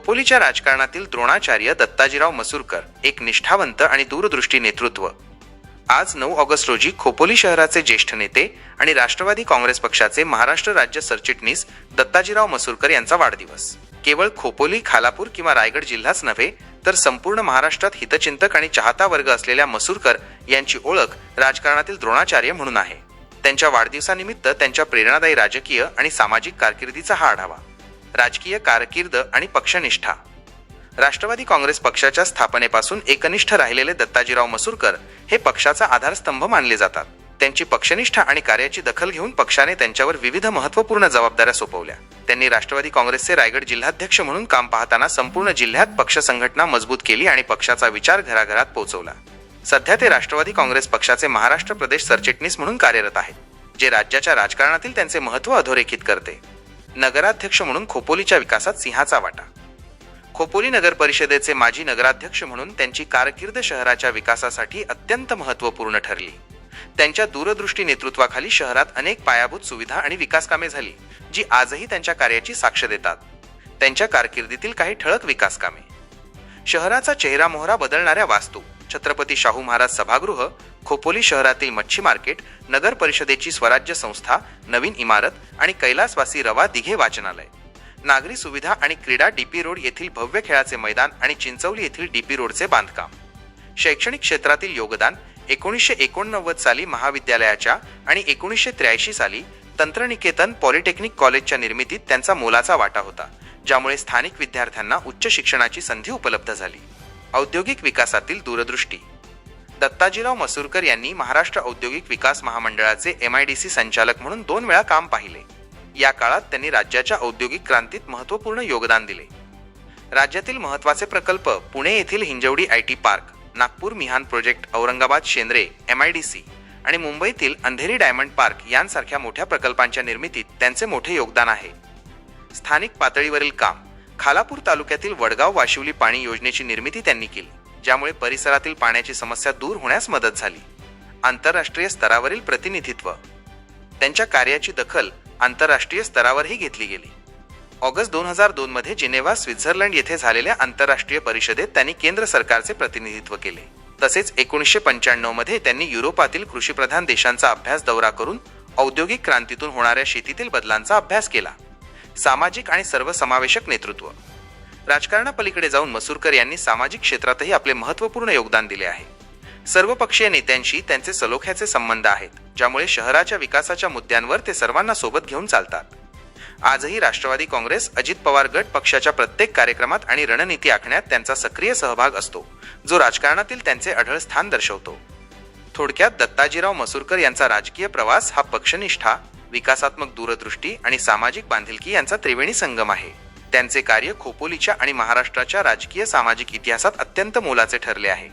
खोपोलीच्या राजकारणातील द्रोणाचार्य दत्ताजीराव मसूरकर एक निष्ठावंत आणि दूरदृष्टी नेतृत्व. आज नऊ ऑगस्ट रोजी खोपोली शहराचे ज्येष्ठ नेते आणि राष्ट्रवादी काँग्रेस पक्षाचे महाराष्ट्र राज्य सरचिटणीस दत्ताजीराव मसूरकर यांचा वाढदिवस. केवळ खोपोली खालापूर किंवा रायगड जिल्हाच नव्हे तर संपूर्ण महाराष्ट्रात हितचिंतक आणि चाहता वर्ग असलेल्या मसूरकर यांची ओळख राजकारणातील द्रोणाचार्य म्हणून आहे. त्यांच्या वाढदिवसानिमित्त त्यांच्या प्रेरणादायी राजकीय आणि सामाजिक कारकिर्दीचा हा आढावा. राजकीय कारकीर्द आणि पक्षनिष्ठा. राष्ट्रवादी काँग्रेस पक्षाच्या स्थापनेपासून एकनिष्ठ राहिलेले दत्ताजीराव मसूरकर हे पक्षाचा आधारस्तंभ मानले जातात. त्यांची पक्षनिष्ठा आणि कार्याची दखल घेऊन पक्षाने त्यांच्यावर विविध महत्त्वपूर्ण जबाबदाऱ्या सोपवल्या. त्यांनी राष्ट्रवादी काँग्रेसचे रायगड जिल्हाध्यक्ष म्हणून काम पाहताना संपूर्ण जिल्ह्यात पक्ष संघटना मजबूत केली आणि पक्षाचा विचार घराघरात पोहोचवला. सध्या ते राष्ट्रवादी काँग्रेस पक्षाचे महाराष्ट्र प्रदेश सरचिटणीस म्हणून कार्यरत आहेत जे राज्याच्या राजकारणातील त्यांचे महत्त्व अधोरेखित करते. नगराध्यक्ष म्हणून खोपोलीच्या विकासात सिंहाचा वाटा. खोपोली नगर परिषदेचे माजी नगराध्यक्ष म्हणून त्यांची कारकीर्द शहराच्या विकासासाठी अत्यंत महत्त्वपूर्ण ठरली. त्यांच्या दूरदृष्टी नेतृत्वाखाली शहरात अनेक पायाभूत सुविधा आणि विकास कामे झाली जी आजही त्यांच्या कार्याची साक्ष देतात. त्यांच्या कारकिर्दीतील काही ठळक विकास कामे शहराचा चेहरा मोहरा बदलणाऱ्या वास्तू छत्रपती शाहू महाराज सभागृह खोपोली शहरातील मच्छी मार्केट नगर परिषदेची स्वराज्य संस्था नवीन इमारत आणि कैलासवासी रवा दिघे वाचनालय. नागरी सुविधा आणि क्रीडा डीपी रोड येथील भव्य खेळाचे मैदान आणि चिंचवली येथील डीपी रोडचे बांधकाम. शैक्षणिक क्षेत्रातील योगदान एकोणीसशे एकोणनव्वद साली महाविद्यालयाच्या आणि एकोणीसशे त्र्याऐंशी साली तंत्रनिकेतन पॉलिटेक्निक कॉलेजच्या निर्मितीत त्यांचा मोलाचा वाटा होता ज्यामुळे स्थानिक विद्यार्थ्यांना उच्च शिक्षणाची संधी उपलब्ध झाली. औद्योगिक विकासातील दूरदृष्टी दत्ताजीराव मसूरकर यांनी महाराष्ट्र औद्योगिक विकास महामंडळाचे एम आय डी सी संचालक म्हणून दोन वेळा काम पाहिले. या काळात त्यांनी राज्याच्या औद्योगिक क्रांतीत महत्त्वपूर्ण योगदान दिले. राज्यातील महत्त्वाचे प्रकल्प पुणे येथील Hinjawadi I T park Nagpur Mihan project Aurangabad Shendre M I D C आणि मुंबईतील अंधेरी डायमंड पार्क यांसारख्या मोठ्या प्रकल्पांच्या निर्मितीत त्यांचे मोठे योगदान आहे. स्थानिक पातळीवरील काम खालापूर तालुक्यातील वडगाव वाशिवली पाणी योजनेची निर्मिती त्यांनी केली. ज्यामुळे परिसरातील पाण्याची समस्या दूर होण्यास मदत झाली. आंतरराष्ट्रीय स्तरावरील प्रतिनिधित्व. त्यांच्या कार्याची दखल आंतरराष्ट्रीय स्तरावरही घेतली गेली. ऑगस्ट दोन हजार दोन मध्ये जिनेव्हा स्वित्झर्लंड येथे झालेल्या आंतरराष्ट्रीय परिषदेत त्यांनी केंद्र सरकारचे प्रतिनिधित्व केले. तसेच एकोणीसशे पंच्याण्णवमध्ये त्यांनी युरोपातील कृषीप्रधान देशांचा अभ्यास दौरा करून औद्योगिक क्रांतीतून होणाऱ्या शेतीतील बदलांचा अभ्यास केला. सामाजिक आणि सर्वसमावेशक नेतृत्व. राजकारणापलीकडे जाऊन मसूरकर यांनी सामाजिक क्षेत्रातही आपले महत्त्वपूर्ण योगदान दिले आहे. सर्वपक्षीय नेत्यांशी त्यांचे सलोख्याचे संबंध आहेत ज्यामुळे शहराच्या विकासाच्या मुद्द्यांवर ते सर्वांना सोबत घेऊन चालतात. आजही राष्ट्रवादी काँग्रेस अजित पवार गट पक्षाच्या प्रत्येक कार्यक्रमात आणि रणनीती आखण्यात त्यांचा सक्रिय सहभाग असतो जो राजकारणातील त्यांचे अढळ स्थान दर्शवतो. थोडक्यात दत्ताजीराव मसूरकर यांचा राजकीय प्रवास हा पक्षनिष्ठा विकासात्मक दूरदृष्टी आणि सामाजिक बांधिलकी यांचा त्रिवेणी संगम आहे. त्यांचे कार्य खोपोलीच्या आणि महाराष्ट्राच्या राजकीय सामाजिक इतिहासात अत्यंत मोलाचे ठरले आहे.